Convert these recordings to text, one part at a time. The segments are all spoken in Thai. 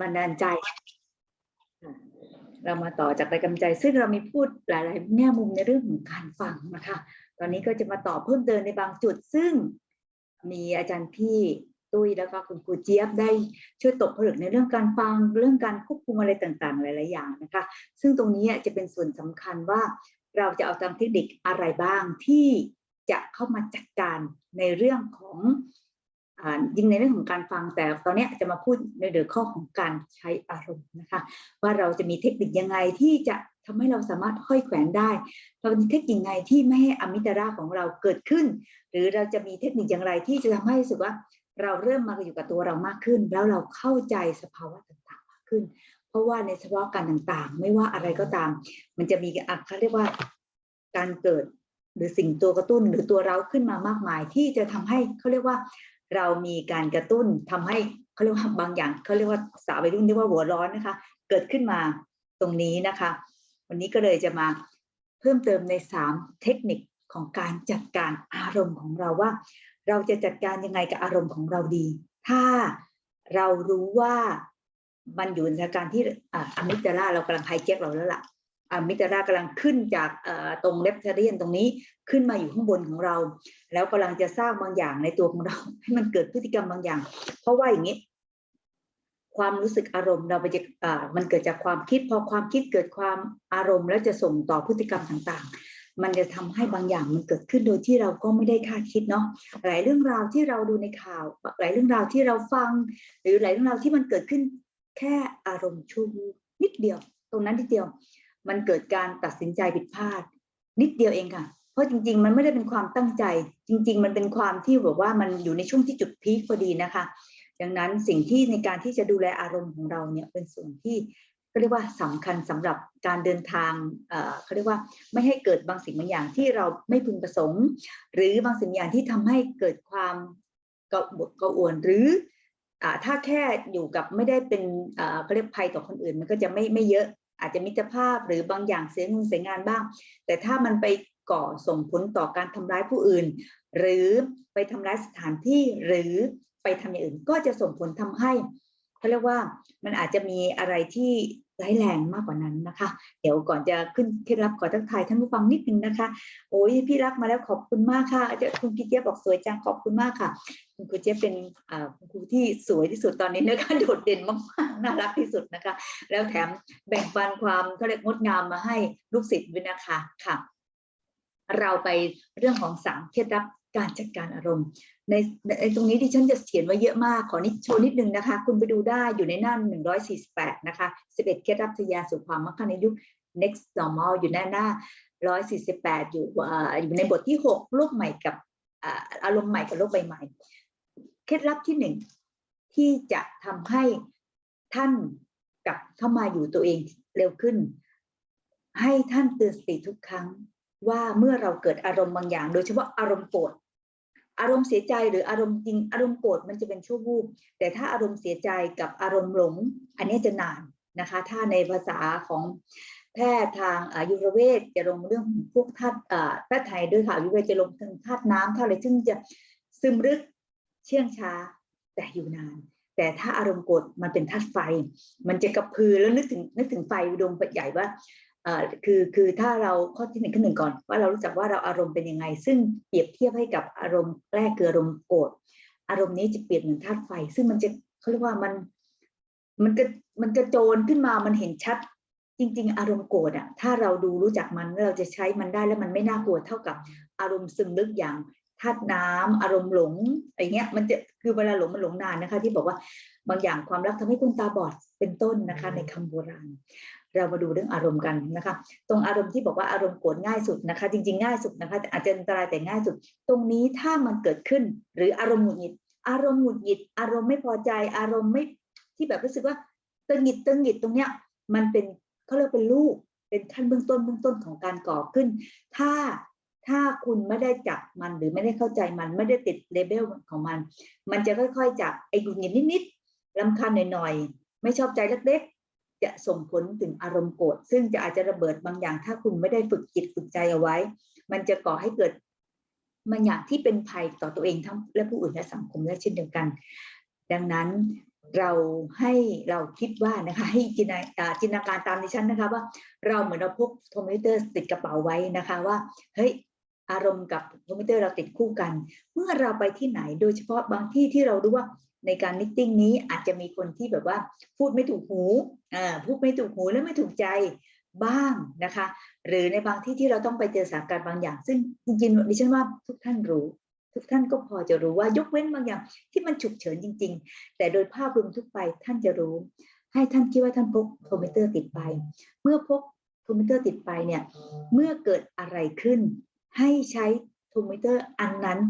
บันดาลใจ เรามาต่อจากแรงกำลังใจ ซึ่งเรามีพูดหลาย ๆ แง่มุมในเรื่องของการฟังนะคะ ตอนนี้ก็จะมาต่อเพิ่มเติมในบางจุด ซึ่งมีอาจารย์พี่ตุ้ยแล้วก็คุณครูเจี๊ยบได้ช่วยตกผลึกในเรื่องการฟังเรื่องการควบคุมอะไรต่างๆ หลาย ๆ อย่างนะคะ ซึ่งตรงนี้จะเป็นส่วนสำคัญว่า เราจะเอาตามเทคนิคอะไรบ้างที่จะเข้ามาจัดการในเรื่องของ ยิ่งในเรื่องของการฟังแต่ตอนนี้จะมาพูดในเรื่อข้อของการใช้อารมณ์นะคะ ว่าเราจะมีเทคนิคยังไงที่จะทำให้เราสามารถค่อยแขวนได้ เรามีเทคนิคยังไงที่ไม่ให้อมิตราของเราเกิดขึ้น หรือเราจะมีเทคนิคอย่างไรที่จะทำให้รู้สึกว่าเราเริ่มมาอยู่กับตัวเรามากขึ้น แล้วเราเข้าใจสภาวะต่างๆมากขึ้น เพราะว่าในสภาวะการต่างๆ ไม่ว่าอะไรก็ตาม มันจะมีอะเขาเรียกว่าการเกิดหรือสิ่งตัวกระตุ้นหรือตัวเราขึ้นมามากมาย ที่จะทำให้เขาเรียกว่า เรามีการกระตุ้นทำให้เขาเรียกว่าบางอย่างเขาเรียกว่าสาววัยรุ่นเรียกว่าหัวร้อนนะคะ เกิดขึ้นมาตรงนี้นะคะ วันนี้ก็เลยจะมาเพิ่มเติมในสามเทคนิคของการจัดการอารมณ์ของเราว่า เราจะจัดการยังไงกับอารมณ์ของเราดี ถ้าเรารู้ว่ามันอยู่ในสถานการณ์ที่อะมิกดาเรากำลังไฮแจ็คเราแล้วล่ะอะ มิกดากำลังขึ้นจากตรงเลปเทเรียนตรงนี้ขึ้นมาอยู่ข้างบนของเรา แล้วกำลังจะสร้างบางอย่างในตัวของเรา ให้มันเกิดพฤติกรรมบางอย่าง เพราะว่าอย่างนี้ ความรู้สึกอารมณ์เราไปจะมันเกิดจากความคิด พอความคิดเกิดความอารมณ์ แล้วจะส่งต่อพฤติกรรมต่างๆ มันจะทำให้บางอย่างมันเกิดขึ้นโดยที่เราก็ไม่ได้คาดคิดเนาะหลายเรื่องราวที่เราดูในข่าว หลายเรื่องราวที่เราฟัง หรือหลายเรื่องราวที่มันเกิดขึ้น แค่อารมณ์ชั่ววูบนิดเดียว ตรงนั้นนิดเดียว มันเกิดการตัดสินใจผิดพลาด นิดเดียวเองค่ะ เพราะจริง ๆ มันไม่ได้เป็นความตั้งใจ จริง ๆ มันเป็นความที่แบบว่ามันอยู่ในช่วงที่จุดพีคพอดีนะคะดังนั้นสิ่งที่ในการที่จะดูแลอารมณ์ของเราเนี่ยเป็นส่วนที่ก็เรียกว่าสำคัญสำหรับการเดินทางเขาเรียกว่าไม่ให้เกิดบางสิ่งบางอย่างที่เราไม่พึงประสงค์ หรือบางสิ่งบางอย่างที่ทำให้เกิดความกระบดกระอวนหรืออถ้าแค่อยู่กับไม่ได้เป็นเขาเรียกภัยต่อคนอื่น มันก็จะไม่ไม่เยอะ อาจจะมิตรภาพหรือบางอย่างเสียเงินเสียงานบ้าง แต่ถ้ามันไปก่อส่งผลต่อการทำร้ายผู้อื่น หรือไปทำร้ายสถานที่หรือไปทำอย่างอื่นก็จะส่งผลทำให้เขาเรียกว่ามันอาจจะมีอะไรที่ ร้ายแรงมากกว่านั้นนะคะ เดี๋ยวก่อนจะขึ้นเคล็ดลับขอทักทายท่านผู้ฟังนิดนึงนะคะ โอ้ยพี่รักมาแล้วขอบคุณมากค่ะอาจาคุณกิเจี๊ยบบอกสวยจังขอบคุณมากค่ะ คุณครูเจี๊ยบเป็นคุณครูที่สวยที่สุดตอนนี้นะคะโดดเด่นมากๆน่ารักที่สุดนะคะ แล้วแถมแบ่งปันความเขาเรียกงดงามมาให้ลูกศิษย์ด้วยนะคะค่ะ เราไปเรื่องของสามเคล็ดลับ การจัดการอารมณ์ ในในตรงนี้ที่ฉันจะเขียนไว้เยอะมาก ขอนิดโชว์นิดนึงนะคะ คุณไปดูได้อยู่ในหน้า 148 นะคะ 11 เคล็ดลับทยาสู่ความมั่งคั่งในยุค next normal อยู่หน้าหน้า 148 อยู่ออยู่ในบทที่ 6 โลกใหม่กับอาอารมณ์ใหม่กับโลกใบใหม่ เคล็ดลับที่หนึ่งที่จะทำให้ท่านกลับเข้ามาอยู่ตัวเองเร็วขึ้น ให้ท่านเตือนสติทุกครั้งว่าเมื่อเราเกิดอารมณ์บางอย่าง โดยเฉพาะอารมณ์โกรธ อารมณ์เสียใจหรืออารมณ์จริงอารมณ์โกรธมันจะเป็นชั่ววูบแต่ถ้าอารมณ์เสียใจกับอารมณ์หลง อันนี้จะนานนะคะ ถ้าในภาษาของแพทย์ทางอายุรเวทจะลงเรื่องพวกธาตุแพทย์ไทยด้วยค่ะอายุรเวทจะลงถึงธาตุน้ำธาตุอะไรซึ่งจะซึมลึกเชื่องช้า แต่อยู่นาน แต่ถ้าอารมณ์โกรธมันเป็นธาตุไฟ มันจะกระพือแล้วนึกถึงนึกถึงไฟดวงใหญ่ว่า คือคือถ้าเราข้อที่หนึ่งข้อหนึ่งก่อน ว่าเรารู้จักว่าเราอารมณ์เป็นยังไง ซึ่งเปรียบเทียบให้กับอารมณ์แรกคืออารมณ์โกรธอารมณ์นี้จะเปรียบเหมือนธาตุไฟ ซึ่งมันจะเขาเรียกว่ามันมันก็มันกระโจนขึ้นมามันเห็นชัด จริง ๆ อารมณ์โกรธอะถ้าเราดูรู้จักมันแล้วเราจะใช้มันได้แล้วมันไม่น่ากลัวเท่ากับอารมณ์ซึมลึกอย่างธาตุน้ำอารมณ์หลงอะไรเงี้ยมันจะคือเวลาหลงมันหลงนานนะคะ ที่บอกว่าบางอย่างความรักทำให้คุณตาบอดเป็นต้นนะคะ ในคำโบราณ เรามาดูเรื่องอารมณ์กันนะคะ ตรงอารมณ์ที่บอกว่าอารมณ์โกรธง่ายสุดนะคะ จริง ๆ ง่ายสุดนะคะอาจจะอันตรายแต่ง่ายสุด ตรงนี้ถ้ามันเกิดขึ้น หรืออารมณ์หงุดหงิด อารมณ์หงุดหงิด อารมณ์ไม่พอใจ อารมณ์ไม่ที่แบบรู้สึกว่าตึงหงิดตึงหงิดตรงเนี้ย มันเป็นเขาเรียกเป็นลูก เป็นขั้นเบื้องต้นเบื้องต้นของการก่อขึ้น ถ้าถ้าคุณไม่ได้จับมันหรือไม่ได้เข้าใจมันไม่ได้ติดเลเบลของมัน มันจะค่อยๆจับไอ้หงุดหงิดนิดๆลำคาญหน่อยๆ ไม่ชอบใจเล็ก จะส่งผลถึงอารมณ์โกรธซึ่งจะอาจจะระเบิดบางอย่าง ถ้าคุณไม่ได้ฝึกจิตฝึกใจเอาไว้ มันจะก่อให้เกิดบางอย่างที่เป็นภัยต่อตัวเองทั้งและผู้อื่นและสังคมและเช่นเดียวกัน ดังนั้นเราให้เราคิดว่านะคะให้จินตนาจินตนาการตามดิฉันนะคะว่าเราเหมือนเราพกคอมพิวเตอร์ติดกระเป๋าไว้นะคะว่าเฮ้ยอารมณ์กับคอมพิวเตอร์เราติดคู่กัน เมื่อเราไปที่ไหนโดยเฉพาะบางที่ที่เรารู้ว่า ในการมิทติ้งนี้อาจจะมีคนที่แบบว่าพูดไม่ถูกหูอ่าพูดไม่ถูกหูและไม่ถูกใจบ้างนะคะ หรือในบางที่ที่เราต้องไปเจอสถานการณ์บางอย่าง ซึ่งจริงๆดิฉันว่าทุกท่านรู้ ทุกท่านก็พอจะรู้ว่ายกเว้นบางอย่างที่มันฉุกเฉินจริง ๆ แต่โดยภาพรวมทุกไปท่านจะรู้ ให้ท่านคิดว่าท่านพกคอมพิวเตอร์ติดไป เมื่อพกคอมพิวเตอร์ติดไปเนี่ยเมื่อเกิดอะไรขึ้น ให้ใช้คอมพิวเตอร์อันนั้น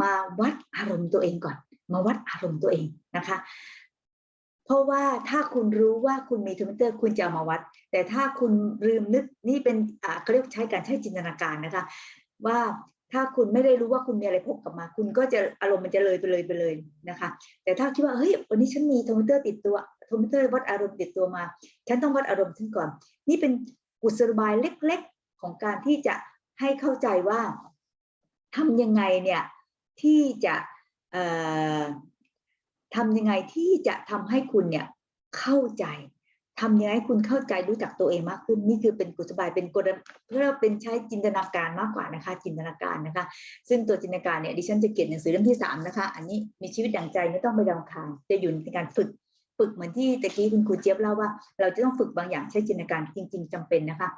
มาวัดอารมณ์ตัวเองก่อน มาวัดอารมณ์ตัวเองนะคะ เพราะว่าถ้าคุณรู้ว่าคุณมีคอมพิวเตอร์คุณจะเอามาวัด แต่ถ้าคุณลืมนึกนี่เป็นอ่าเขาเรียกใช้การใช้จินตนาการนะคะ ว่าถ้าคุณไม่ได้รู้ว่าคุณมีอะไรพกกลับมา คุณก็จะอารมณ์มันจะเลยไปเลยไปเลยนะคะ แต่ถ้าคิดว่าเฮ้ยวันนี้ฉันมีคอมพิวเตอร์ติดตัวคอมพิวเตอร์วัดอารมณ์ติดตัวมา ฉันต้องวัดอารมณ์ฉันก่อน นี่เป็นกุศโลบายเล็ก ๆ ของการที่จะให้เข้าใจว่าทำยังไงเนี่ยที่จะ ทำยังไงที่จะทำให้คุณเนี่ยเข้าใจทำยังไงให้คุณเข้าใจรู้จักตัวเองมากขึ้น นี่คือเป็นกุศลบายเป็นกลเพื่อเป็นใช้จินตนาการมากกว่านะคะ จินตนาการนะคะ ซึ่งตัวจินตนาการเนี่ยดิฉันจะเขียนหนังสือเล่มที่สามนะคะ อันนี้มีชีวิตดั่งใจไม่ต้องไปดำคาญจะอยู่ในการฝึกฝึกเหมือนที่ตะกี้คุณครูเจี๊ยบเล่าว่า เราจะต้องฝึกบางอย่างใช้จินตนาการจริง ๆจำเป็นนะคะ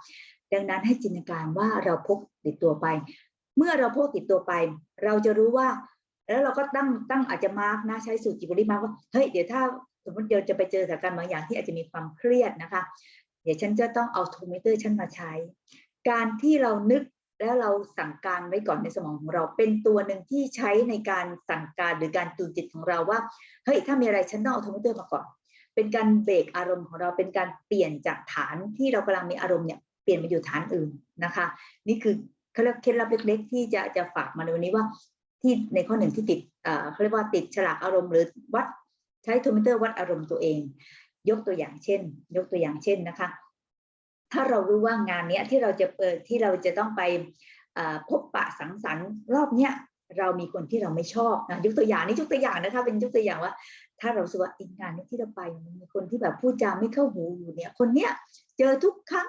ดังนั้นให้จินตนาการว่าเราพกติดตัวไป เมื่อเราพกติดตัวไป เราจะรู้ว่า แล้วเราก็ตั้งตั้งอาจจะมาร์กนะใช้สูตรจิบริมาร์กว่าเฮ้ยเดี๋ยวถ้าสมมติเราจะไปเจอสถานการณ์บางอย่างที่อาจจะมีความเครียดนะคะ เดี๋ยวฉันจะต้องเอาโทมิเตอร์ฉันมาใช้ การที่เรานึกแล้วเราสั่งการไว้ก่อนในสมองของเราเป็นตัวหนึ่งที่ใช้ในการสั่งการหรือการจูนจิตของเราว่าเฮ้ยถ้ามีอะไรฉันต้องเอาโทมิเตอร์มาก่อน เป็นการเบรกอารมณ์ของเราเป็นการเปลี่ยนจากฐานที่เรากำลังมีอารมณ์เนี่ยเปลี่ยนมาอยู่ฐานอื่นนะคะ นี่คือเขาเรียกเคล็ดลับเล็กๆที่จะจะฝากมาในวันนี้ว่า ที่ในข้อหนึ่งที่ติดเขาเรียกว่าติดฉลากอารมณ์หรือวัดใช้โทมิเตอร์วัดอารมณ์ตัวเอง ยกตัวอย่างเช่น ยกตัวอย่างเช่นนะคะ ถ้าเรารู้ว่างานเนี้ยที่เราจะเปิดที่เราจะต้องไปพบปะสังสรรค์รอบเนี้ยเรามีคนที่เราไม่ชอบนะยกตัวอย่างนี่ยกตัวอย่างนะคะ เป็นยกตัวอย่างว่า ถ้าเราสึกว่าอีกงานนี้ที่เราไปมันมีคนที่แบบพูดจาไม่เข้าหูอยู่เนี่ย คนเนี้ยเจอทุกครั้ง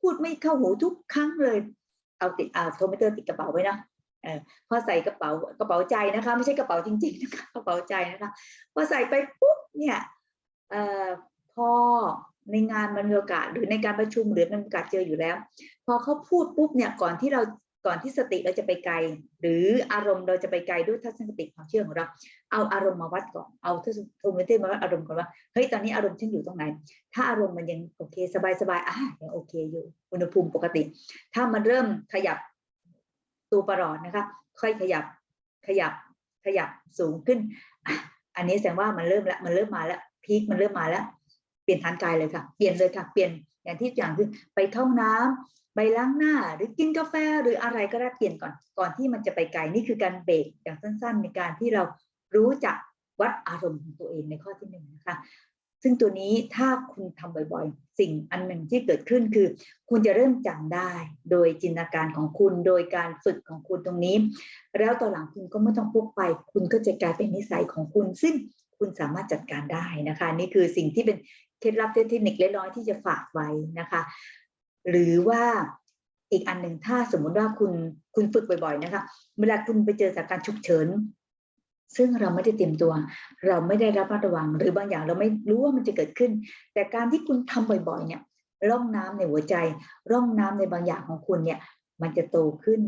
พูดไม่เข้าหูทุกครั้งเลย เอาติดเอาโทรมิเตอร์ติดกระเป๋าไว้นะ อพอใส่กระเป๋ากระเป๋าใจนะคะ ไม่ใช่กระเป๋าจริงๆนะคะกระเป๋าใจนะคะพอใส่ไปปุ๊บเนี่ยอ่อพอในงานมันมีโอกาสหรือในการประชุมหรือมันมีโอกาสเจออยู่แล้ว พอเขาพูดปุ๊บเนี่ยก่อนที่เราก่อนที่สติเราจะไปไกล หรืออารมณ์เราจะไปไกลด้วยทัศนคติความเชื่อของเรา เอาอารมณ์มาวัดก่อนเอาทัศนคติมาวัดอารมณ์ก่อนว่าเฮ้ยตอนนี้อารมณ์ฉันอยู่ตรงไหน ถ้าอารมณ์มันยังโอเค สบายสบายอะยังโอเคอยู่อุณหภูมิปกติ ถ้ามันเริ่มขยับ ตัวประหลอดนะคะ ค่อยขยับขยับขยับสูงขึ้น อันนี้แสดงว่ามันเริ่มแล้วมันเริ่มมาแล้วพีคมันเริ่มมาแล้วเปลี่ยนทางกายเลยค่ะ เปลี่ยนเลยค่ะ เปลี่ยนอย่างที่อย่างคือไปท่องน้ำไปล้างหน้าหรือกินกาแฟหรืออะไรก็ได้เปลี่ยนก่อน ก่อนที่มันจะไปไกลนี่คือการเบรกอย่างสั้น ๆ ในการที่เรารู้จักวัดอารมณ์ของตัวเองในข้อที่หนึ่งนะคะ ซึ่งตัวนี้ถ้าคุณทำบ่อยๆ สิ่งอันหนึ่งที่เกิดขึ้นคือ คุณจะเริ่มจำได้ โดยจินตนาการของคุณโดยการฝึกของคุณตรงนี้ แล้วต่อหลังคุณก็ไม่ต้องพกไป คุณก็จะกลายเป็นนิสัยของคุณ ซึ่งคุณสามารถจัดการได้นะคะ นี่คือสิ่งที่เป็นเคล็ดลับเทคนิคเล็กน้อยที่จะฝากไว้นะคะ หรือว่าอีกอันหนึ่งถ้าสมมุติว่าคุณคุณฝึกบ่อยๆนะคะ เวลาคุณไปเจอสถานการณ์ฉุกเฉิน ซึ่งเราไม่ได้เตรียมตัว เราไม่ได้รับระวัง หรือบางอย่างเราไม่รู้ว่ามันจะเกิดขึ้น แต่การที่คุณทำบ่อยๆ เนี่ย ร่องน้ำในหัวใจ ร่องน้ำในบางอย่างของคุณเนี่ย มันจะโตขึ้น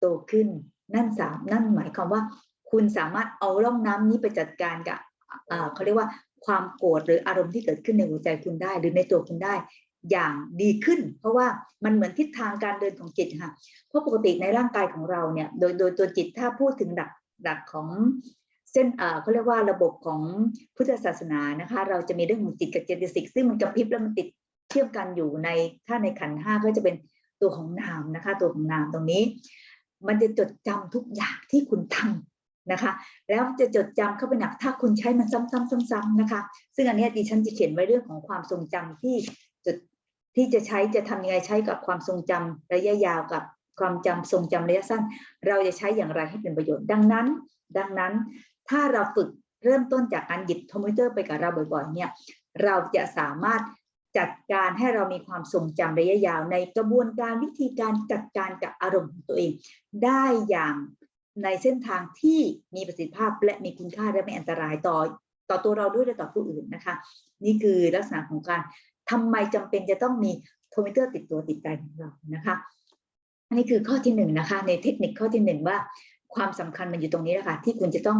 โตขึ้น นั่นสามนั่นหมายความว่า คุณสามารถเอาร่องน้ำนี้ไปจัดการกับเขาเรียกว่าความโกรธหรืออารมณ์ที่เกิดขึ้นในหัวใจคุณได้ หรือในตัวคุณได้อย่างดีขึ้น เพราะว่ามันเหมือนทิศทางการเดินของจิตค่ะ เพราะปกติในร่างกายของเราเนี่ย โดยโดยตัวจิตถ้าพูดถึงดัก ดักของเส้นเขาเรียกว่าระบบของพุทธศาสนานะคะ เราจะมีเรื่องของจิตกับเจตสิก ซึ่งมันกระพริบแล้วมันติดเชื่อมกันอยู่ในถ้าในขันห้าก็จะเป็นตัวของนามนะคะ ตัวของนามตรงนี้ มันจะจดจำทุกอย่างที่คุณทำนะคะ แล้วจะจดจำเข้าไปหนักถ้าคุณใช้มันซ้ำๆๆๆ นะคะ ซึ่งอันนี้ดิฉันจะเขียนไว้เรื่องของความทรงจำที่จุดที่จะใช้จะทำยังไงใช้กับความทรงจำระยะยาวกับ ความจำทรงจำระยะสั้น เราจะใช้อย่างไรให้เป็นประโยชน์ ดังนั้น ดังนั้นถ้าเราฝึกเริ่มต้นจากการหยิบคอมพิวเตอร์ไปกับเราบ่อยๆเนี่ยเราจะสามารถจัดการให้เรามีความทรงจำระยะยาว ในกระบวนการวิธีการจัดการกับอารมณ์ของตัวเอง ได้อย่างในเส้นทางที่มีประสิทธิภาพและมีคุณค่าและไม่อันตรายต่อต่อตัวเราด้วยและต่อผู้อื่นนะคะ นี่คือลักษณะของการทำไมจำเป็นจะต้องมีคอมพิวเตอร์ติดตัวติดใจของเรานะคะ นนี้คือข้อที่หนึ่งนะคะ ในเทคนิคข้อที่หนึ่งว่า ความสำคัญมันอยู่ตรงนี้แหละค่ะที่คุณจะต้อง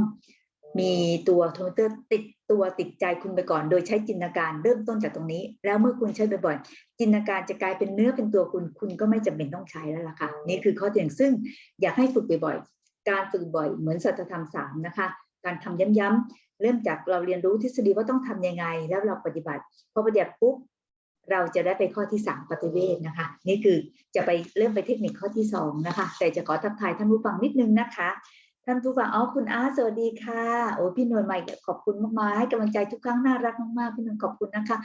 มีตัวคอมพิวเตอร์ติดตัวติดใจคุณไปก่อน โดยใช้จินตนาการเริ่มต้นจากตรงนี้ แล้วเมื่อคุณใช้บ่อยๆจินตนาการจะกลายเป็นเนื้อเป็นตัวคุณ คุณก็ไม่จำเป็นต้องใช้แล้วล่ะค่ะนี่คือข้อที่หนึ่งซึ่งอยากให้ฝึกบ่อยๆการฝึกบ่อยเหมือนสัจธรรมสามนะคะ การทำย้ำๆเริ่มจากเราเรียนรู้ทฤษฎีว่าต้องทำยังไง แล้วเราปฏิบัติพอปฏิบัติปุ๊บ เราจะได้ไปข้อที่สามปฏิเวทนะคะ นี่คือจะไปเริ่มไปเทคนิคข้อที่สองนะคะ แต่จะขอทักทายท่านผู้ฟังนิดนึงนะคะ ท่านผู้ฟังอ๋อคุณอาร์ตสวัสดีค่ะ โอ้พี่นวลใหม่ขอบคุณมากๆให้กำลังใจทุกครั้งน่ารักมากๆพี่นวลขอบคุณนะคะ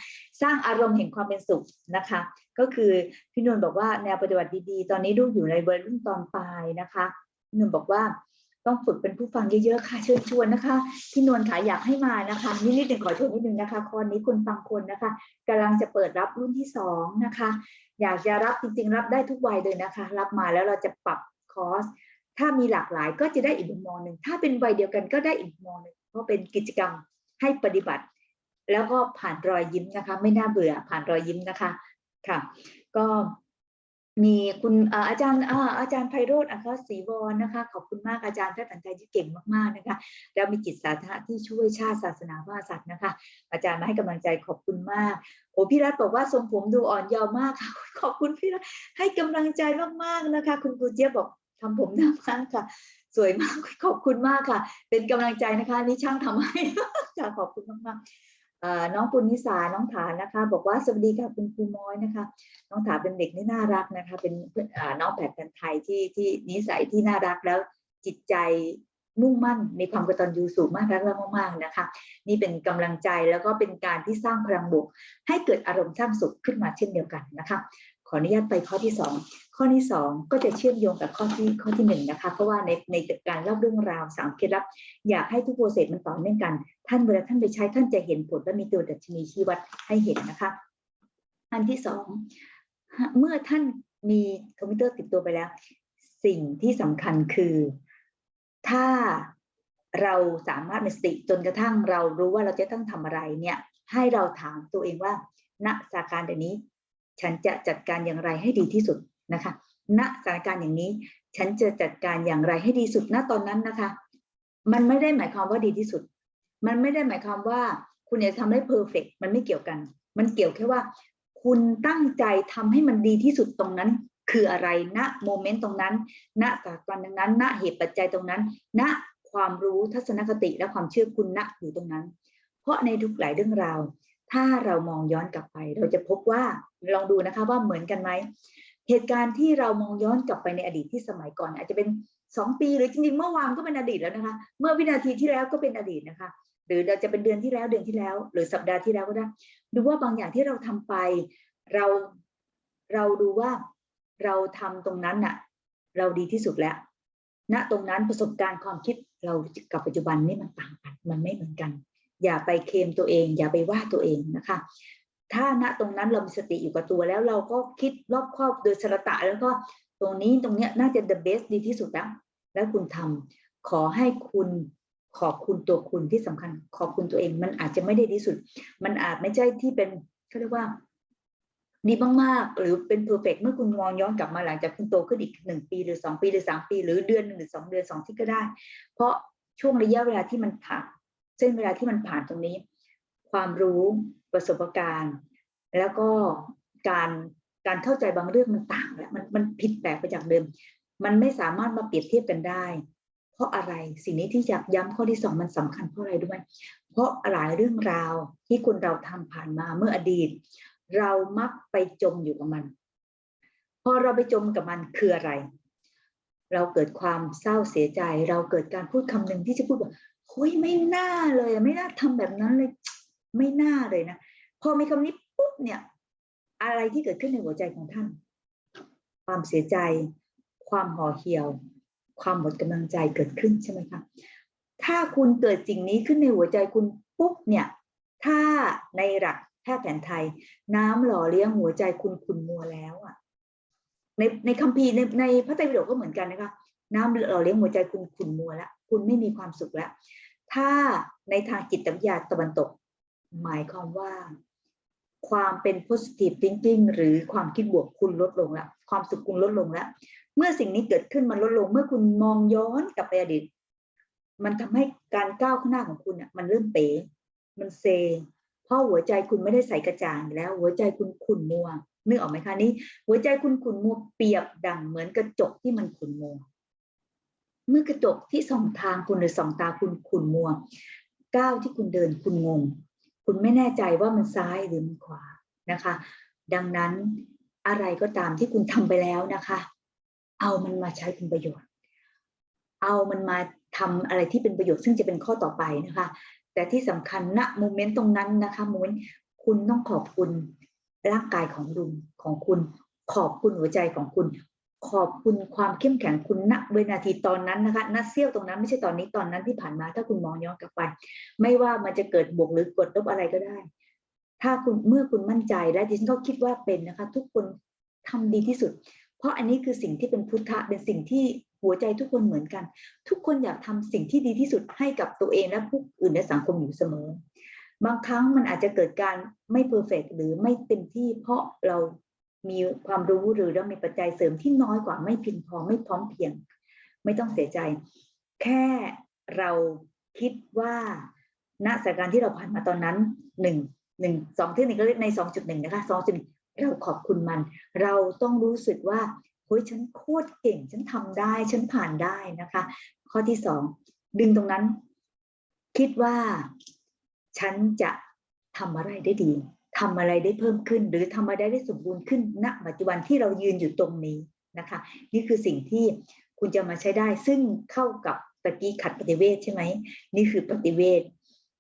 สร้างอารมณ์แห่งความเป็นสุขนะคะ ก็คือพี่นวลบอกว่าแนวปฏิบัติดีๆ ตอนนี้ลูกอยู่ในวัยรุ่นตอนปลายนะคะพี่นวลบอกว่า ต้องฝึกเป็นผู้ฟังเยอะๆค่ะเชิญชวนนะคะพี่นวลค่ะอยากให้มานะคะนิดนิดหนึ่งขอชวนนิดนึงนะคะคอนนี้คุณฟังคนนะคะกำลังจะเปิดรับรุ่นที่สองนะคะ อยากจะรับจริงๆ รับได้ทุกวัยเลยนะคะ รับมาแล้วเราจะปรับคอร์สถ้ามีหลากหลายก็จะได้อีกมุมมองหนึ่งถ้าเป็นวัยเดียวกันก็ได้อีกมุมมองหนึ่งเพราะเป็นกิจกรรมให้ปฏิบัติ แล้วก็ผ่านรอยยิ้มนะคะ ไม่น่าเบื่อผ่านรอยยิ้มนะคะค่ะ ก็ มีคุณอาจารย์อาจารย์ไพโรธอัครศรีวรนะคะ ขอบคุณมากอาจารย์พทย์สันไทยที่เก่งมากๆนะคะ แล้วมีจิตสาธารณะที่ช่วยชาติศาสนาพระมหากษัตริย์นะคะ อาจารย์มาให้กำลังใจขอบคุณมากโอ้พี่รัฐบอกว่าทรงผมดูอ่อนเยาว์มากค่ะขอบคุณพี่รัฐให้กำลังใจมากๆนะคะ คุณครูเจี๊ยบบอกทำผมหน้าม้าค่ะ สวยมากขอบคุณมากค่ะ เป็นกำลังใจนะคะนี่ช่างทำให้ค่ะขอบคุณมากๆ น้องปุณนิสา น้องฐานนะคะ บอกว่าสวัสดีค่ะคุณครูม้อยนะคะ น้องฐานเป็นเด็กที่น่ารักนะคะ เป็นน้องแผดแผนไทยที่ที่นิสัยที่น่ารักแล้วจิตใจมุ่งมั่นมีความกตัญญูสูงมากรักเรามากๆนะคะ นี่เป็นกำลังใจแล้วก็เป็นการที่สร้างพลังบวกให้เกิดอารมณ์สร้างสุขขึ้นมาเช่นเดียวกันนะคะ ขออนุญาตไปข้อที่สองข้อที่สองก็จะเชื่อมโยงกับข้อที่ข้อที่หนึ่งนะคะเพราะว่าในในการเล่าเรื่องราวสามเคล็ดลับ อยากให้ทุกโปรเซสมันต่อเนื่องกัน ท่านเวลาท่านไปใช้ท่านจะเห็นผลและมีตัวดัชนีชี้วัดให้เห็นนะคะอันที่สองเมื่อท่านมีคอมพิวเตอร์ติดตัวไปแล้ว สิ่งที่สำคัญคือ ถ้าเราสามารถมีสติจนกระทั่งเรารู้ว่าเราจะต้องทำอะไรเนี่ยให้เราถามตัวเองว่าณสถานการณ์แบบนี้ ฉันจะจัดการอย่างไรให้ดีที่สุดนะคะณสถานการณ์อย่างนี้ ฉันจะจัดการอย่างไรให้ดีสุดณตอนนั้นนะคะ มันไม่ได้หมายความว่าดีที่สุด มันไม่ได้หมายความว่าคุณจะทำได้เพอร์เฟกมันไม่เกี่ยวกัน มันเกี่ยวแค่ว่า คุณตั้งใจทำให้มันดีที่สุดตรงนั้น คืออะไรณโมเมนต์ตรงนั้น ณสถานการณ์ตรงนั้นณเหตุปัจจัยตรงนั้น ณความรู้ทัศนคติและความเชื่อคุณณอยู่ตรงนั้น เพราะในทุกหลายเรื่องราว ถ้าเรามองย้อนกลับไป เราจะพบว่าลองดูนะคะว่าเหมือนกันไหมเหตุการณ์ที่เรามองย้อนกลับไปในอดีตที่สมัยก่อน อาจจะเป็นสองปีหรือจริงๆเมื่อวานก็เป็นอดีตแล้วนะคะ เมื่อวินาทีที่แล้วก็เป็นอดีตนะคะ หรือเราจะเป็นเดือนที่แล้วเดือนที่แล้ว หรือสัปดาห์ที่แล้วก็ได้ดูว่าบางอย่างที่เราทำไป เราเราดูว่าเราทำตรงนั้นน่ะ เราดีที่สุดแล้วณตรงนั้นประสบการณ์ความคิดเรากับปัจจุบันนี่มันต่างกัน มันไม่เหมือนกัน อย่าไปเคมตัวเอง อย่าไปว่าตัวเองนะคะ ถ้าณตรงนั้นเรามีสติอยู่กับตัวแล้วเราก็คิดรอบครอบโดยสระตะแล้วก็ตรงนี้ตรงเนี้ยน่าจะ the best ดีที่สุดแล้วแล้วคุณทำขอให้คุณขอบคุณตัวคุณที่สำคัญ ขอบคุณตัวเอง มันอาจจะไม่ได้ดีที่สุด มันอาจไม่ใช่ที่เป็นเขาเรียกว่าดีมากๆ หรือเป็นเพอร์เฟกเมื่อคุณมองย้อนกลับมาหลังจากคุณโตขึ้นอีกหนึ่งปี หรือสองปีหรือสามปี หรือเดือนหนึ่งหรือสองเดือนสองที่ก็ได้ เพราะช่วงระยะเวลาที่มันผ่าน เส้นเวลาที่มันผ่านตรงนี้ ความรู้ประสบการณ์ แล้วก็การการเข้าใจบางเรื่องมันต่างแล้วมันมันผิดแปลกไปจากเดิม มันไม่สามารถมาเปรียบเทียบกันได้ เพราะอะไรสิ่งนี้ที่อยากย้ำข้อที่สองมันสำคัญเพราะอะไรด้วยเพราะหลายเรื่องราวที่คุณเราทำผ่านมาเมื่ออดีต เรามักไปจมอยู่กับมัน พอเราไปจมกับมันคืออะไร เราเกิดความเศร้าเสียใจ เราเกิดการพูดคำหนึ่งที่จะพูดว่า เฮ้ยไม่น่าเลย ไม่น่าทำแบบนั้นเลย ไม่น่าเลยนะพอมีคำนี้ปุ๊บเนี่ย อะไรที่เกิดขึ้นในหัวใจของท่าน ความเสียใจ ความห่อเหี่ยว ความหมดกำลังใจเกิดขึ้นใช่ไหมคะถ้าคุณเกิดสิ่งนี้ขึ้นในหัวใจคุณปุ๊บเนี่ย ถ้าในหลักแพทย์แผนไทย น้ำหล่อเลี้ยงหัวใจคุณคุณมัวแล้วอะในในคัมภีร์ในในพระไตรปิฎกก็เหมือนกันนะคะ น้ำหล่อเลี้ยงหัวใจคุณขุ่นมัวแล้ว คุณไม่มีความสุขแล้ว ถ้าในทางจิตวิทยาตะวันตก หมายความว่า ความเป็น positive thinking หรือความคิดบวกคุณลดลงแล้ว ความสุขคุณลดลงแล้ว เมื่อสิ่งนี้เกิดขึ้นมันลดลง เมื่อคุณมองย้อนกลับไปอดีต มันทำให้การก้าวข้างหน้าของคุณอะมันเริ่มเป๋มันเซ เพราะหัวใจคุณไม่ได้ใส่กระจ่างแล้ว หัวใจคุณขุ่นมัวนึกออกไหมคะนี่หัวใจคุณขุ่นมัวเปียบดังเหมือนกระจกที่มันขุ่นมัว เมื่อกระจกที่สองทางคุณหรือสองตาคุณขุ่นมัวก้าวที่คุณเดินคุณงง คุณไม่แน่ใจว่ามันซ้ายหรือมันขวานะคะ ดังนั้นอะไรก็ตามที่คุณทำไปแล้วนะคะ เอามันมาใช้เป็นประโยชน์ เอามันมาทำอะไรที่เป็นประโยชน์ซึ่งจะเป็นข้อต่อไปนะคะ แต่ที่สำคัญณโมเมนต์ตรงนั้นนะคะโมเมนต์คุณต้องขอบคุณร่างกายของลุงของคุณขอบคุณหัวใจของคุณ ขอบคุณความเข้มแข็งคุณณเวนาทีตอนนั้นนะคะณเสี้ยวตรงนั้นไม่ใช่ตอนนี้ตอนนั้นที่ผ่านมา ถ้าคุณมองย้อนกลับไป ไม่ว่ามันจะเกิดบวกหรือกดลบอะไรก็ได้ ถ้าคุณเมื่อคุณมั่นใจและดิฉันก็คิดว่าเป็นนะคะ ทุกคนทำดีที่สุด เพราะอันนี้คือสิ่งที่เป็นพุทธะเป็นสิ่งที่หัวใจทุกคนเหมือนกัน ทุกคนอยากทำสิ่งที่ดีที่สุดให้กับตัวเองและผู้อื่นในสังคมอยู่เสมอ บางครั้งมันอาจจะเกิดการไม่เพอร์เฟกหรือไม่เต็มที่เพราะเรา มีความรู้หรือเรามีปัจจัยเสริมที่น้อยกว่าไม่เพียงพอไม่พร้อมเพียง ไม่ต้องเสียใจ แค่เราคิดว่าณสถานการณ์ที่เราผ่านมาตอนนั้นหนึ่งหนึ่งสองที่หนึ่งก็เรียกในสองจุดหนึ่งนะคะสองจุดเราขอบคุณมัน เราต้องรู้สึกว่าเฮ้ยฉันโคตรเก่ง ฉันทำได้ ฉันผ่านได้นะคะ ข้อที่สองดึงตรงนั้น คิดว่าฉันจะทำอะไรได้ดี ทำอะไรได้เพิ่มขึ้น หรือทำอะไรได้สมบูรณ์ขึ้นณปัจจุบันที่เรายืนอยู่ตรงนี้นะคะ นี่คือสิ่งที่คุณจะมาใช้ได้ ซึ่งเข้ากับตะกี้ขัดปฏิเวทใช่ไหมนี่คือปฏิเวท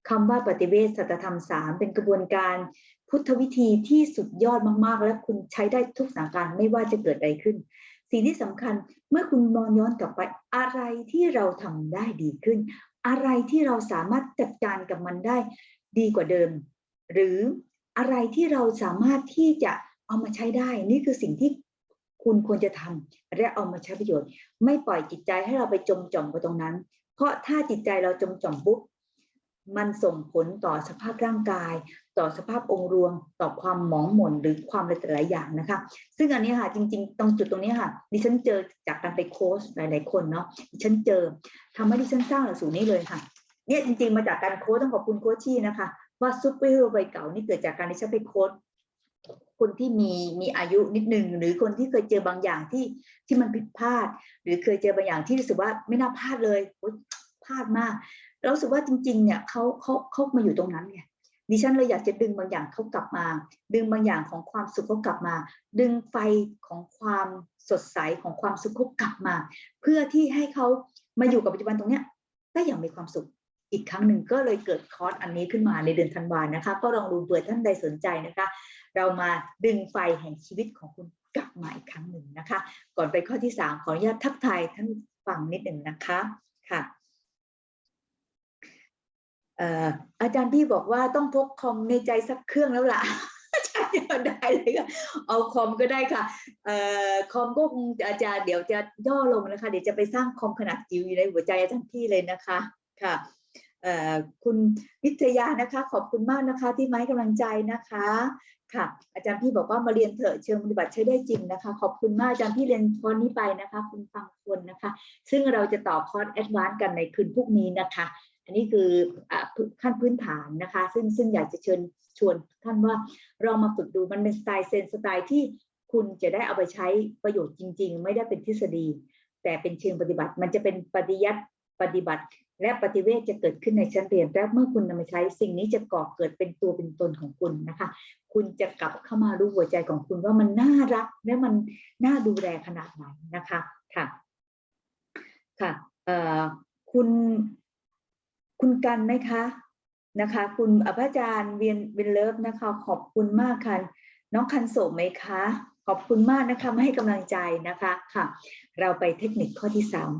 คำว่าปฏิเวทสัจธรรมสามเป็นกระบวนการพุทธวิธีที่สุดยอดมากๆ และคุณใช้ได้ทุกสถานการณ์ไม่ว่าจะเกิดอะไรขึ้น สิ่งที่สำคัญเมื่อคุณมองย้อนกลับไปอะไรที่เราทำได้ดีขึ้น อะไรที่เราสามารถจัดการกับมันได้ดีกว่าเดิม หรือ อะไรที่เราสามารถที่จะเอามาใช้ได้ นี่คือสิ่งที่คุณควรจะทำและเอามาใช้ประโยชน์ ไม่ปล่อยจิตใจให้เราไปจมจ่อมกับตรงนั้น เพราะถ้าจิตใจเราจมจ่อมปุ๊บมันส่งผลต่อสภาพร่างกาย ต่อสภาพองค์รวม ต่อความหมองหม่นหรือความอะไรหลายอย่างนะคะ ซึ่งอันนี้ค่ะจริง ๆ ตรงจุดตรงนี้ค่ะดิฉันเจอจากการไปโค้ชหลาย ๆ คนเนาะดิฉันเจอทำให้ดิฉันสร้างหลักสูตรนี้เลยค่ะเนี่ยจริง ๆ มาจากการโค้ชต้องขอบคุณโค้ชชี่นะคะ ว่าซุปเปอร์ฮีโร่ใบเก่านี่เกิดจากการที่ฉันไปโค้ชคนที่มีมีอายุนิดหนึ่งหรือคนที่เคยเจอบางอย่างที่ที่มันผิดพลาด หรือเคยเจอบางอย่างที่รู้สึกว่าไม่น่าพลาดเลยพลาดมากเรารู้สึกว่าจริงๆเนี่ยเขาเขาเขามาอยู่ตรงนั้นไงดิฉันเลยอยากจะดึงบางอย่างเขากลับมา ดึงบางอย่างของความสุขเขากลับมา ดึงไฟของความสดใสของความสุขเขากลับมา เพื่อที่ให้เขามาอยู่กับปัจจุบันตรงเนี้ยได้อย่างมีความสุข อีกครั้งหนึ่งก็เลยเกิดคอร์สอันนี้ขึ้นมาในเดือนธันวานะคะ ก็ลองดูเผื่อท่านใดสนใจนะคะ เรามาดึงไฟแห่งชีวิตของคุณกลับมาอีกครั้งหนึ่งนะคะ ก่อนไปข้อที่สามขออนุญาตทักทายท่านฟังนิดหนึ่งนะคะค่ะเอ่ออาจารย์พี่บอกว่าต้องพกคอมในใจสักเครื่องแล้วล่ะอาจารย์ก็ได้เลยค่ะเอาคอมก็ได้ค่ะเอ่อคอมก็คงอาจารย์เดี๋ยวจะย่อลงนะคะ เดี๋ยวจะไปสร้างคอมขนาดจิ๋วอยู่ในหัวใจอาจารย์พี่เลยนะคะค่ะ คุณวิทยานะคะ ขอบคุณมากนะคะ ที่มาให้กำลังใจนะคะค่ะ อาจารย์พี่บอกว่ามาเรียนเถอะเชิงปฏิบัติใช้ได้จริงนะคะ ขอบคุณมากอาจารย์พี่เรียนคอร์สนี้ไปนะคะ คุณฟังคนนะคะ ซึ่งเราจะต่อคอร์สแอดวานซ์กันในคืนพรุ่งนี้นะคะ อันนี้คืออขั้นพื้นฐานนะคะ ซึ่งซึ่งอยากจะเชิญชวนท่านว่าเรามาฝึกดูมันเป็นสไตล์เซนสไตล์ที่คุณจะได้เอาไปใช้ประโยชน์จริง ๆ ไม่ได้เป็นทฤษฎี แต่เป็นเชิงปฏิบัติมันจะเป็นปฏิยัติปฏิบัติ และปฏิเวทจะเกิดขึ้นในชั้นเรียนและเมื่อคุณนำมาใช้สิ่งนี้จะก่อเกิดเป็นตัวเป็นตนของคุณนะคะ คุณจะกลับเข้ามารู้หัวใจของคุณว่ามันน่ารักและมันน่าดูแลขนาดไหนนะคะค่ะค่ะคุณคุณกันไหมคะนะคะ คุณอภาจารย์เวียนเวียนเลิฟนะคะ ขอบคุณมากค่ะน้องคันโสมไหมคะ ขอบคุณมากนะคะมาให้กำลังใจนะคะค่ะ เราไปเทคนิคข้อที่สาม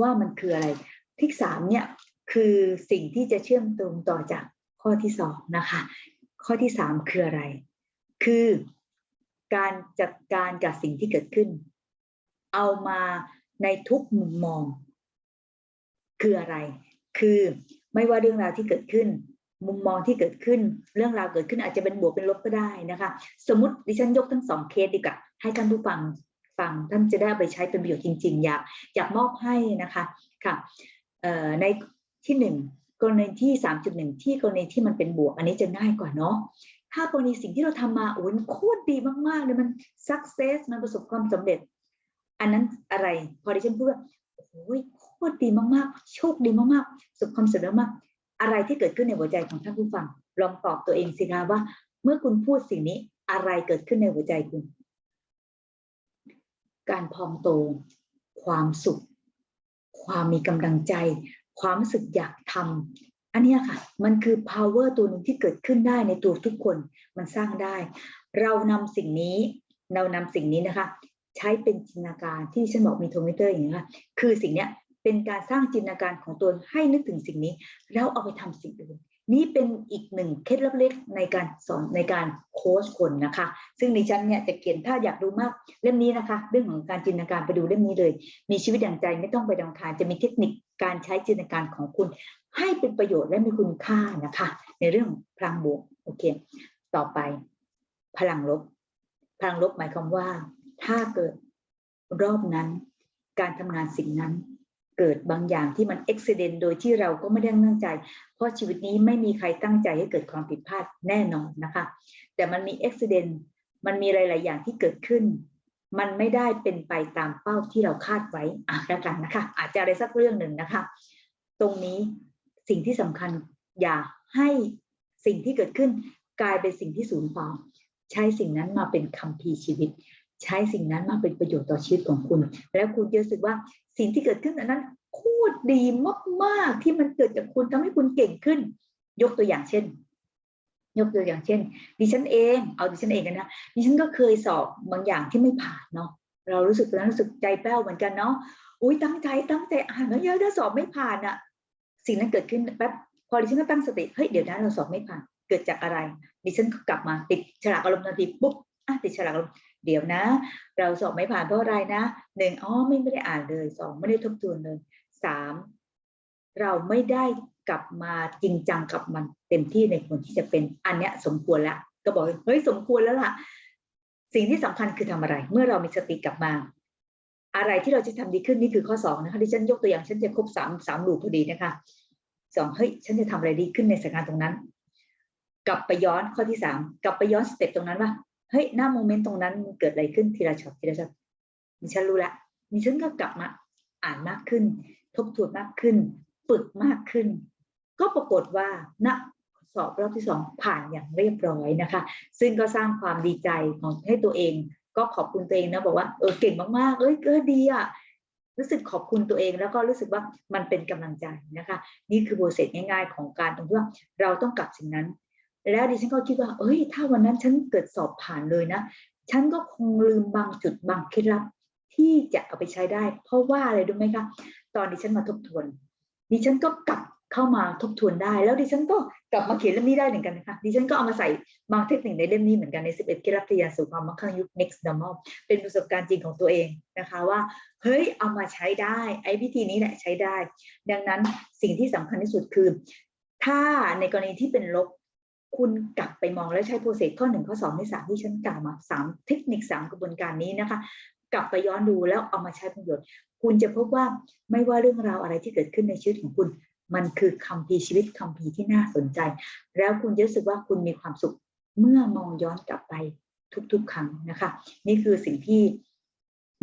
ว่ามันคืออะไร ทคนิคสามเนี่ยคือสิ่งที่จะเชื่อมโยงต่อจากข้อที่สองนะคะ ข้อที่สามคืออะไร คือการจัดการกับสิ่งที่เกิดขึ้น เอามาในทุกมุมมอง คืออะไร คือไม่ว่าเรื่องราวที่เกิดขึ้น มุมมองที่เกิดขึ้น เรื่องราวเกิดขึ้นอาจจะเป็นบวกเป็นลบก็ได้นะคะ สมมติดิฉันยกทั้งสองเคสดีกว่าให้ท่านผู้ฟังฟังท่านจะได้เอาไปใช้เป็นประโยชน์จริง ๆ อยากอยากมอบให้นะคะค่ะ ในที่หนึ่งกรณีที่สามจุดหนึ่งที่กรณีที่มันเป็นบวก อันนี้จะง่ายกว่าเนาะถ้ากรณีสิ่งที่เราทำมาโอ้ยโคตรดีมากๆเลยมัน success มันประสบความสำเร็จ อันนั้นอะไรพอดิฉันพูดว่าโอ้ยโคตรดีมากๆ โชคดีมากๆประสบความสำเร็จมากอะไรที่เกิดขึ้นในหัวใจของท่านผู้ฟัง ลองตอบตัวเองสิคะว่า เมื่อคุณพูดสิ่งนี้อะไรเกิดขึ้นในหัวใจคุณ การพองโต ความสุข ความมีกำลังใจ ความรู้สึกอยากทำอันนี้ค่ะ มันคือ power ตัวหนึ่งที่เกิดขึ้นได้ในตัวทุกคนมันสร้างได้ เรานำสิ่งนี้เรานำสิ่งนี้นะคะ ใช้เป็นจินตนาการที่ฉันบอกมีโทมิเตอร์อย่างนี้ค่ะคือสิ่งเนี้ยเป็นการสร้างจินตนาการของตนให้นึกถึงสิ่งนี้ แล้วเอาไปทำสิ่งอื่น นี่เป็นอีกหนึ่งเคล็ดลับเล็กในการสอนในการโค้ชคนนะคะ ซึ่งดิฉันเนี่ยจะเขียนถ้าอยากดูมากเล่มนี้นะคะ เรื่องของการจินตนาการไปดูเล่มนี้เลย มีชีวิตอย่างใจไม่ต้องไปดังคารจะมีเทคนิคการใช้จินตนาการของคุณ ให้เป็นประโยชน์และมีคุณค่านะคะ ในเรื่องพลังบวกโอเค ต่อไป พลังลบ พลังลบหมายความว่า ถ้าเกิดรอบนั้น การทำงานสิ่งนั้น เกิดบางอย่างที่มันอุบิเหตุโดยที่เราก็ไม่ได้ตั้งใจ เพราะชีวิตนี้ไม่มีใครตั้งใจให้เกิดความผิดพลาดแน่นอนนะคะ แต่มันมีอุบิเหตุมันมีหลาย ๆ อย่างที่เกิดขึ้น มันไม่ได้เป็นไปตามเป้าที่เราคาดไว้อะแล้วกันนะคะ อาจจะอะไรสักเรื่องหนึ่งนะคะ ตรงนี้สิ่งที่สำคัญอย่าให้สิ่งที่เกิดขึ้นกลายเป็นสิ่งที่สูญเปล่าใช้สิ่งนั้นมาเป็นคัมภีร์ชีวิต ใช้สิ่งนั้นมาเป็นประโยชน์ต่อชีวิตของคุณ แล้วคุณจะรู้สึกว่าสิ่งที่เกิดขึ้นอันนั้นโคตรดีมากๆที่มันเกิดจากคุณทำให้คุณเก่งขึ้น ยกตัวอย่างเช่น ยกตัวอย่างเช่น ดิฉันเองเอาดิฉันเองกันนะดิฉันก็เคยสอบบางอย่างที่ไม่ผ่านเนาะเรารู้สึกตอนนั้นรู้สึกใจแป้วเหมือนกันเนาะอุ้ยตั้งใจตั้งใจอ่านแล้วเยอะถ้าสอบไม่ผ่านอะสิ่งนั้นเกิดขึ้นแป๊บพอดิฉันก็ตั้งสติเฮ้ยเดี๋ยวนะเราสอบไม่ผ่านเกิดจากอะไร ดิฉันก็กลับมาติดฉลากอารมณ์ทันทีปุ๊บอะติดฉลากอารมณ์ เดี๋ยวนะ เราสอบไม่ผ่านเพราะอะไรนะหนึ่งอ๋อไม่ได้อ่านเลยสองไม่ได้ทบทวนเลยสามเราไม่ได้กลับมาจริงจังกับมันเต็มที่ในคนที่จะเป็นอันเนี้ยสมควรแล้วก็บอกเฮ้ยสมควรแล้วล่ะ สิ่งที่สำคัญคือทำอะไร เมื่อเรามีสติกลับมา อะไรที่เราจะทำดีขึ้นนี่คือข้อสองนะคะที่ฉันยกตัวอย่างฉันจะครบสามสามหลูพอดีนะคะสองเฮ้ยฉันจะทำอะไรดีขึ้นในสถานการณ์ตรงนั้น กลับไปย้อนข้อที่สามกลับไปย้อนสเต็ปตรงนั้นว่า เฮ้ยหน้าโมเมนต์ตรงนั้นมันเกิดอะไรขึ้นทีละช็อตทีละช็อตดิฉันรู้ละดิฉันก็กลับมาอ่านมากขึ้น ทบทวนมากขึ้น ฝึกมากขึ้น ก็ปรากฏว่าณสอบรอบที่สองผ่านอย่างเรียบร้อยนะคะ ซึ่งก็สร้างความดีใจของให้ตัวเอง ก็ขอบคุณตัวเองนะบอกว่าเออเก่งมากๆ เอ้ยเออดีอะรู้สึกขอบคุณตัวเองแล้วก็รู้สึกว่ามันเป็นกำลังใจนะคะ นี่คือโปรเซสง่าย ๆ ของการตรงที่ว่าเราต้องกลับสิ่งนั้น แล้วดิฉันก็คิดว่า เอ้ย ถ้าวันนั้นฉันเกิดสอบผ่านเลยนะ ฉันก็คงลืมบางจุดบางเคล็ดลับที่จะเอาไปใช้ได้ เพราะว่าอะไรรู้ไหมคะ ตอนดิฉันมาทบทวน ดิฉันก็กลับเข้ามาทบทวนได้ แล้วดิฉันก็กลับมาเขียนเล่มนี้ได้เหมือนกันนะคะ ดิฉันก็เอามาใส่บางเทคนิคในเล่มนี้เหมือนกันใน 11เคล็ดลับทะยานสู่ความมั่งคั่งยุค next normal เป็นประสบการณ์จริงของตัวเองนะคะว่า เฮ้ย เอามาใช้ได้ ไอ้วิธีนี้แหละใช้ได้ ดังนั้นสิ่งที่สำคัญที่สุดคือ ถ้าในกรณีที่เป็นลบ คุณกลับไปมองแล้วใช้โปรเซสข้อหนึ่งข้อสองที่สามที่ฉันกล่าวมาสามเทคนิคสามกระบวนการนี้นะคะ กลับไปย้อนดูแล้วเอามาใช้ประโยชน์ คุณจะพบว่าไม่ว่าเรื่องราวอะไรที่เกิดขึ้นในชีวิตของคุณ มันคือคำพีร์ชีวิตคำพีร์ที่น่าสนใจ แล้วคุณจะรู้สึกว่าคุณมีความสุขเมื่อมองย้อนกลับไปทุกๆ ครั้งนะคะ นี่คือสิ่งที่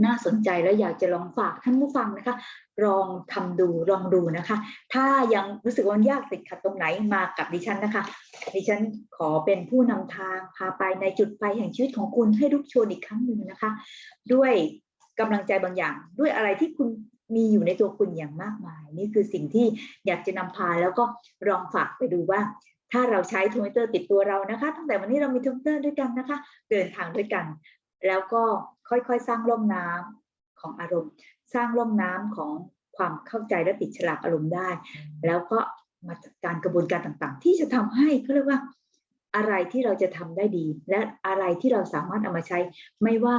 น่าสนใจและอยากจะลองฝากท่านผู้ฟังนะคะ ลองทำดูลองดูนะคะ ถ้ายังรู้สึกว่ายากติดขัดตรงไหนมากับดิฉันนะคะ ดิฉันขอเป็นผู้นำทางพาไปในจุดไปแห่งชีวิตของคุณให้ลุกโชนอีกครั้งหนึ่งนะคะ ด้วยกำลังใจบางอย่าง ด้วยอะไรที่คุณมีอยู่ในตัวคุณอย่างมากมาย นี่คือสิ่งที่อยากจะนำพาแล้วก็ลองฝากไปดูว่าถ้าเราใช้ทวิตเตอร์ติดตัวเรานะคะ ตั้งแต่วันนี้เรามีทวิตเตอร์ด้วยกันนะคะ เดินทางด้วยกัน แล้วก็ ค่อยๆ สร้างร่มน้ำของอารมณ์ สร้างร่มน้ำของความเข้าใจและติดฉลากอารมณ์ได้ แล้วก็มาจัดการกระบวนการต่างๆ ที่จะทำให้เขาเรียกว่าอะไรที่เราจะทำได้ดี และอะไรที่เราสามารถเอามาใช้ ไม่ว่า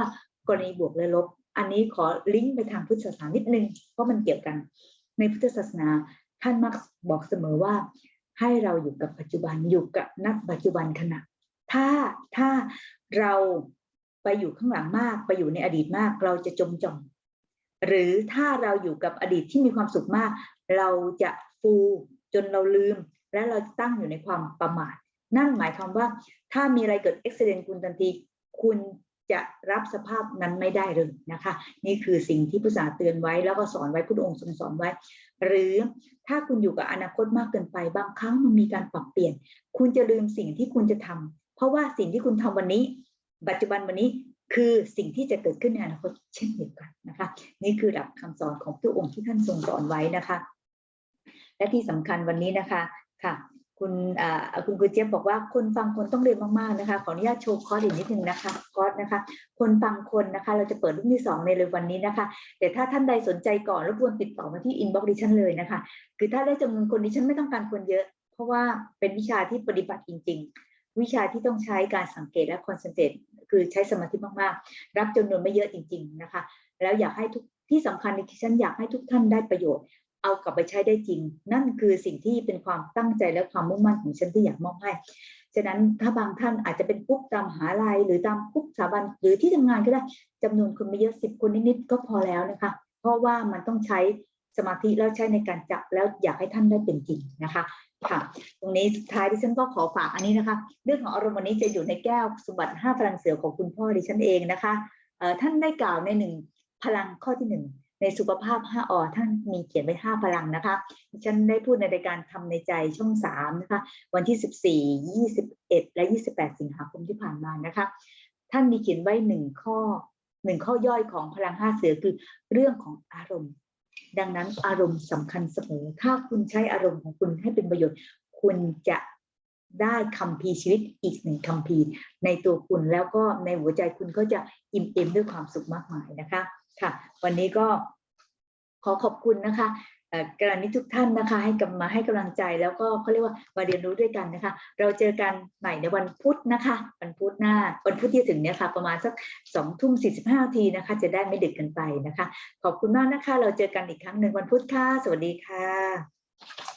กรณีบวกและลบ อันนี้ขอลิงก์ไปทางพุทธศาสนานิดนึง เพราะมันเกี่ยวกัน ในพุทธศาสนาท่านมักบอกเสมอว่า ให้เราอยู่กับปัจจุบันอยู่กับนักปัจจุบันขณะ ถ้าถ้าเรา ไปอยู่ข้างหลังมาก ไปอยู่ในอดีตมาก เราจะจมจอมหรือถ้าเราอยู่กับอดีตที่มีความสุขมาก เราจะฟูจนเราลืม และเราตั้งอยู่ในความประมาทนั่นหมายความว่า ถ้ามีอะไรเกิดอุบิเหตุคุณทันที คุณจะรับสภาพนั้นไม่ได้เลยนะคะ นี่คือสิ่งที่พุทธศาสาเตือนไว้แล้วก็สอนไว้พุทธองค์ทรงสอนไว้ หรือถ้าคุณอยู่กับอนาคตมากเกินไป บางครั้งมันมีการปรับเปลี่ยน คุณจะลืมสิ่งที่คุณจะทำเพราะว่าสิ่งที่คุณทำวันนี้ ปัจจุบันวันนี้คือสิ่งที่จะเกิดขึ้นในอนาคตเช่นเดียวกันนะคะนี่คือหลักคำสอนของพระองค์ที่ท่านทรงสอนไว้นะคะ และที่สำคัญวันนี้นะคะค่ะ คุณคุณกุเจี๊ยบบอกว่าคนฟังคนต้องเรียนมากๆนะคะขออนุญาตโชว์คอร์สอีกนิดนึงนะคะคอร์สนะคะ คนฟังคนนะคะเราจะเปิดรุ่นที่สองในเร็ววันนี้นะคะแต่ถ้าท่านใดสนใจก่อนรบกวนติดต่อมาที่อินบ็อกซ์ดิฉันเลยนะคะ คือถ้าได้จำนวนคนดิฉันไม่ต้องการคนเยอะ เพราะว่าเป็นวิชาที่ปฏิบัติจริง ๆ วิชาที่ต้องใช้การสังเกตและคอนเซนเทรต คือใช้สมาธิมากๆ รับจำนวนไม่เยอะจริง ๆนะคะ แล้วอยากให้ทุกที่สำคัญที่ฉันอยากให้ทุกท่านได้ประโยชน์ เอากลับไปใช้ได้จริง นั่นคือสิ่งที่เป็นความตั้งใจและความมุ่งมั่นของฉันที่อยากมอบให้ฉะนั้นถ้าบางท่านอาจจะเป็นปุ๊บตามหาลัยหรือตามปุ๊บสถาบันหรือที่ทำงานก็ได้จำนวนคนไม่เยอะสิบคนนิดๆก็พอแล้วนะคะ เพราะว่ามันต้องใช้สมาธิแล้วใช้ในการจับแล้วอยากให้ท่านได้เป็นจริงนะคะ ค่ะ ตรงนี้สุดท้ายดิฉันก็ขอฝากอันนี้นะคะ เรื่องของอารมณ์วันนี้จะอยู่ในแก้วสมบัติห้าพลังเสือของคุณพ่อดิฉันเองนะคะท่านได้กล่าวในหนึ่งพลังข้อที่หนึ่งในสุขภาพห้าอท่านมีเขียนไว้ห้าพลังนะคะดิฉันได้พูดในรายการทำในใจช่องสามนะคะ วันที่สิบสี่ยี่สิบเอ็ดและยี่สิบแปดสิงหาคมที่ผ่านมานะคะ ท่านมีเขียนไว้หนึ่งข้อหนึ่งข้อย่อยของพลังห้าเสือคือเรื่องของอารมณ์ ดังนั้นอารมณ์สำคัญเสมอถ้าคุณใช้อารมณ์ของคุณให้เป็นประโยชน์ คุณจะได้คำพีร์ชีวิตอีกหนึ่งคำพีร์ในตัวคุณแล้วก็ในหัวใจคุณก็จะอิ่มเอมด้วยความสุขมากมายนะคะ ค่ะ วันนี้ก็ขอขอบคุณนะคะ กรณีทุกท่านนะคะ ให้กำมาให้กำลังใจแล้วก็เขาเรียกว่ามาเรียนรู้ด้วยกันนะคะ เราเจอกันใหม่ในวันพุธนะคะ วันพุธหน้าวันพุธที่ถึงเนี่ยค่ะ ประมาณสักสองทุ่มสี่สิบห้าทีนะคะ จะได้ไม่ดึกกันไปนะคะ ขอบคุณมากนะคะ เราเจอกันอีกครั้งหนึ่งวันพุธค่ะ สวัสดีค่ะ